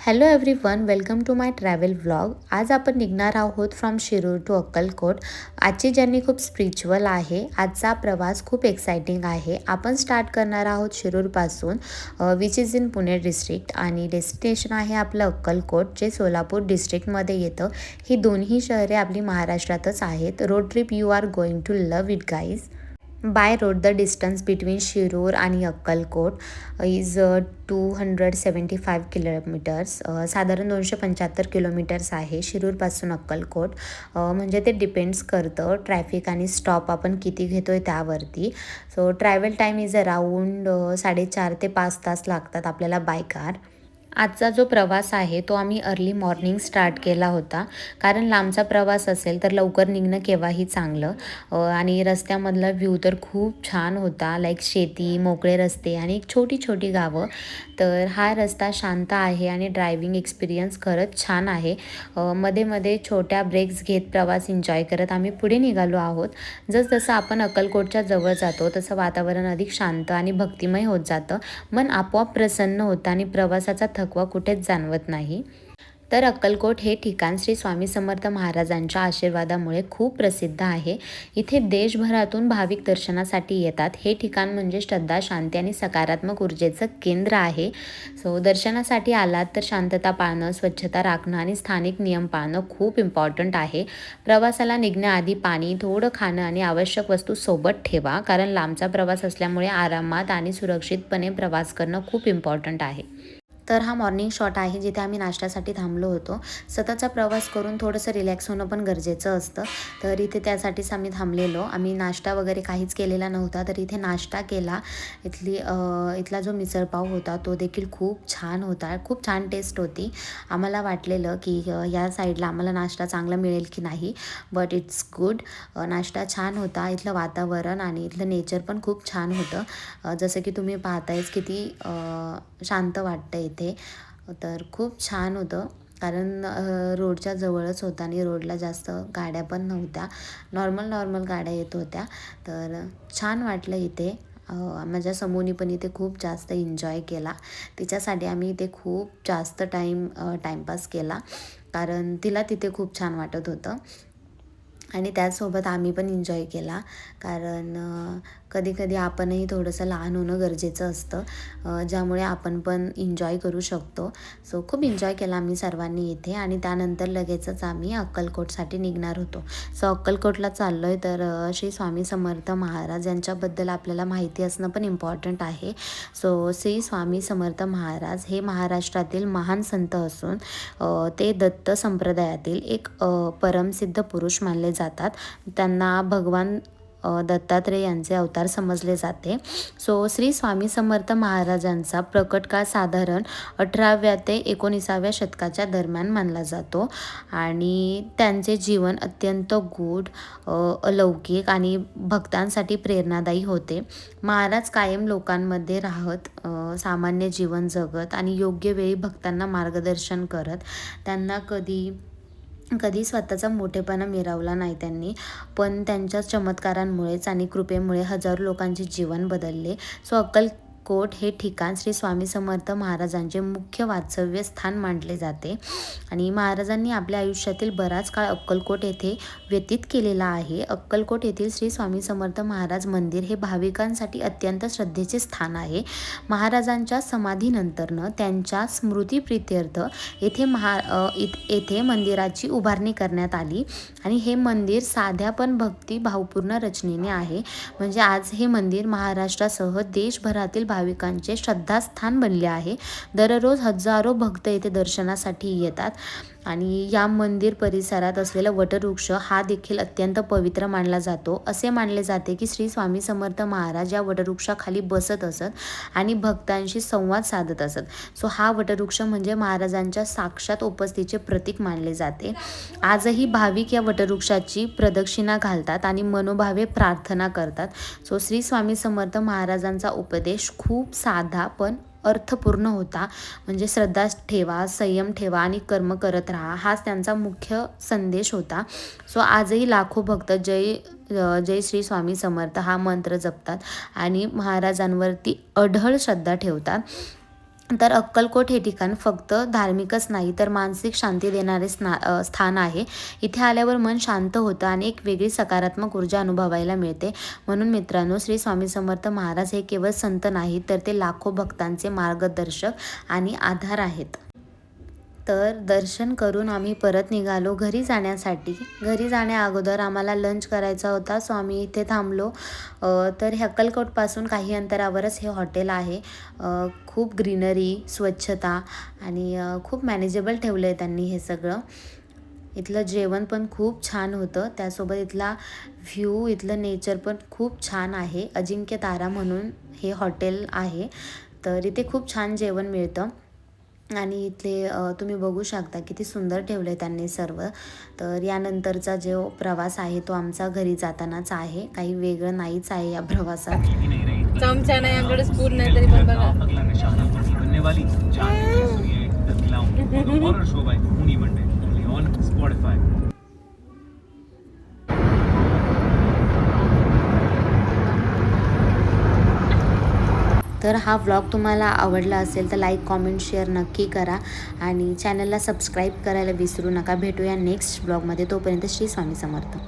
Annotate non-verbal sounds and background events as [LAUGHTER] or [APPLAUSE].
Hello everyone welcome to my travel vlog आज आपण निघणार आहोत फ्रॉम शिरूर टू अक्कलकोट. आजची जर्नी खूप स्पिरिच्युअल आहे. आजचा प्रवास खूप एक्सायटिंग आहे. आपण स्टार्ट करणार आहोत शिरूरपासून which is in Pune district आणि डेस्टिनेशन आहे आपलं अक्कलकोट जे सोलापूर डिस्ट्रिक्टमध्ये येतं. ही दोन्ही शहरे आपली महाराष्ट्रातच आहेत. Road trip you are going to love it guys by road the distance between Shirur आणि Akkalkot is two hundred seventy five kilometres साधारण दोनशे पंच्याहत्तर किलोमीटर्स आहे शिरूरपासून अक्कलकोट. Uh, म्हणजे ते डिपेंड्स करतं ट्रॅफिक आणि स्टॉप आपण किती घेतो आहे त्यावरती so travel time is around साडेचार ते पाच तास लागतात आपल्याला बाय कार आजचा जो प्रवास आहे तो आम्ही अर्ली मॉर्निंग स्टार्ट केला होता. कारण लांबचा प्रवास असेल तर लवकर निघणं केव्हाही चांगलं. आणि रस्त्यामधला व्ह्यू तर खूप छान होता. लाईक शेती मोकळे रस्ते आणि एक छोटी छोटी गावं. तर हा रस्ता शांत आहे आणि ड्रायव्हिंग एक्सपिरियन्स खरंच छान आहे. मध्ये मध्ये छोट्या ब्रेक्स घेत प्रवास एन्जॉय करत आम्ही पुढे निघालो आहोत. जसजसं आपण अक्कलकोटच्या जवळ जातो तसं वातावरण अधिक शांत आणि भक्तिमय होत जातं. मन आपोआप प्रसन्न होतं आणि प्रवासाचा थकवा कुठेच जाणवत नाही. तर अक्कलकोट हे ठिकाण श्री स्वामी समर्थ महाराजांच्या आशीर्वादामुळे खूप प्रसिद्ध आहे. इथे देशभरातून भाविक दर्शनासाठी येतात. हे ठिकाण म्हणजे श्रद्धा शांती आणि सकारात्मक ऊर्जेचं केंद्र आहे. सो दर्शनासाठी आलात तर शांतता पाळणं स्वच्छता राखणं आणि स्थानिक नियम पाळणं खूप इम्पॉर्टंट आहे. प्रवासाला निघण्याआधी पाणी थोडं खाणं आणि आवश्यक वस्तू सोबत ठेवा. कारण लांबचा प्रवास असल्यामुळे आरामात आणि सुरक्षितपणे प्रवास करणं खूप इम्पॉर्टंट आहे. तर हा मॉर्निंग शॉट आहे जिथे आम्ही नाश्त्यासाठी थांबलो होतो. सततचा प्रवास करून थोडंसं रिलॅक्स होणं पण गरजेचं असतं. तर इथे त्यासाठीच आम्ही थांबलेलो. आम्ही नाश्ता वगैरे काहीच केलेला नव्हता तर इथे नाश्ता केला. इथली इथला जो मिसळपाव होता तो देखील खूप छान होता. खूप छान टेस्ट होती. आम्हाला वाटलेलं की या साईडला आम्हाला नाश्ता चांगला मिळेल की नाही बट इट्स गुड नाश्ता छान होता. इथलं वातावरण आणि इथलं नेचर पण खूप छान होतं. जसं की तुम्ही पाहतायच किती शांत वाटतं इथे. तिथे तर खूप छान होतं. कारण रोडच्या जवळच होता आणि रोडला जास्त गाड्या पण नव्हत्या. नॉर्मल नॉर्मल गाड्या येत होत्या. तर छान वाटलं इथे. माझ्या समूनी पण इथे खूप जास्त एन्जॉय केला. तिच्यासाठी आम्ही इथे खूप जास्त टाईम टाईमपास केला. कारण तिला तिथे खूप छान वाटत होतं. आणि त्याचसोबत आम्ही पण एन्जॉय केला. कारण कधी कधी आपणही थोडंसं लहान होणं गरजेचं असतं ज्यामुळे आपण पण एन्जॉय करू शकतो. सो खूप एन्जॉय केला आम्ही सर्वांनी इथे आणि त्यानंतर लगेचच आम्ही अक्कलकोटसाठी निघणार होतो. सो अक्कलकोटला चाललो आहे तर श्री स्वामी समर्थ महाराज यांच्याबद्दल आपल्याला माहिती असणं पण इम्पॉर्टंट आहे. सो श्री स्वामी समर्थ महाराज हे महाराष्ट्रातील महान संत असून ते दत्त संप्रदायातील एक परमसिद्ध पुरुष मानले जातात. त्यांना भगवान दत्तात्रेय यांचे अवतार समजले जाते. सो श्री स्वामी समर्थ महाराजांचा प्रकट काळ साधारण अठराव्या ते एकोणीसाव्या शतकाच्या दरम्यान मानला जातो. आणि त्यांचे जीवन अत्यंत गूढ अलौकिक आणि भक्तांसाठी प्रेरणादायी होते. महाराज कायम लोकांमध्ये राहत सामान्य जीवन जगत आणि योग्य वेळी भक्तांना मार्गदर्शन करत त्यांना कधी कधी स्वतःचा मोठेपणा मिरवला नाही त्यांनी पण त्यांच्या चमत्कारांमुळेच आणि कृपेमुळे हजारो लोकांचे जीवन बदलले. सो अक्कल कोट हे ठिकाण श्री स्वामी समर्थ महाराजांचे मुख्य वास्तव्य स्थान मानले जाते. आणि महाराजांनी आपल्या आयुष्यातील बराच काळ अक्कलकोट येथे व्यतीत केलेला आहे. अक्कलकोट येथील श्री स्वामी समर्थ महाराज मंदिर हे भाविकांसाठी अत्यंत श्रद्धेचे स्थान आहे. महाराजांच्या समाधीनंतरनं त्यांच्या स्मृतीप्रित्यर्थ येथे महा येथे मंदिराची उभारणी करण्यात आली. आणि हे मंदिर साध्या पण भक्ती भावपूर्ण रचनेने आहे. म्हणजे आज हे मंदिर महाराष्ट्रासह देशभरातील भाविकांचे श्रद्धास्थान बनले आहे. दररोज हजारो भक्त येथे दर्शनासाठी येतात. आणि या मंदिर परिसरात असलेला वटवृक्ष हा देखील अत्यंत पवित्र मानला जातो. असे मानले जाते की श्री स्वामी समर्थ महाराज या वटवृक्षाखाली बसत असत आणि भक्तांशी संवाद साधत असत. सो हा वटवृक्ष म्हणजे महाराजांच्या साक्षात उपस्थितीचे प्रतीक मानले जाते. आजही भाविक या वटवृक्षाची प्रदक्षिणा घालतात आणि मनोभावे प्रार्थना करतात. सो श्री स्वामी समर्थ महाराजांचा उपदेश खूप साधा पण अर्थपूर्ण होता. म्हणजे श्रद्धा ठेवा संयम ठेवा आणि कर्म करत राहा. हाच त्यांचा मुख्य संदेश होता. सो आजही लाखो भक्त जय जय श्री स्वामी समर्थ हा मंत्र जपतात आणि महाराजांवरती अढळ श्रद्धा ठेवतात. तर अक्कलकोट हे ठिकाण फक्त धार्मिकच नाही तर मानसिक शांती देणारे स्ना स्थान आहे. इथे आल्यावर मन शांत होतं आणि एक वेगळी सकारात्मक ऊर्जा अनुभवायला मिळते. म्हणून मित्रांनो श्री स्वामी समर्थ महाराज हे केवळ संत नाहीत तर ते लाखो भक्तांचे मार्गदर्शक आणि आधार आहेत. तर दर्शन करून आम्ही परत निघालो घरी जाण्यासाठी. घरी जाण्या अगोदर आम्हाला लंच करायचा होता. सो आम्ही इथे थांबलो. तर हक्कलकोटपासून काही अंतरावरच हे हॉटेल आहे. खूप ग्रीनरी स्वच्छता आणि खूप मॅनेजेबल ठेवलं आहे त्यांनी हे सगळं. इथलं जेवण पण खूप छान होतं. त्यासोबत इथला व्ह्यू इथलं नेचर पण खूप छान आहे. अजिंक्य तारा म्हणून हे हॉटेल आहे. तर इथे खूप छान जेवण मिळतं. आणि इथले तुम्ही बघू शकता किती सुंदर ठेवले त्यांनी सर्व. तर यानंतरचा जो प्रवास आहे तो आमचा घरी जातानाच आहे. काही वेगळं नाहीच आहे या प्रवासात. चमचा नाही आमच्याकडे स्पून नाही तरी पण बघा [LAUGHS] तर हा व्लॉग तुम्हाला आवडला असेल तर लाईक कॉमेंट शेअर नक्की करा. आणि चॅनलला सबस्क्राईब करायला विसरू नका. भेटूया नेक्स्ट ब्लॉगमध्ये तोपर्यंत श्री स्वामी समर्थ.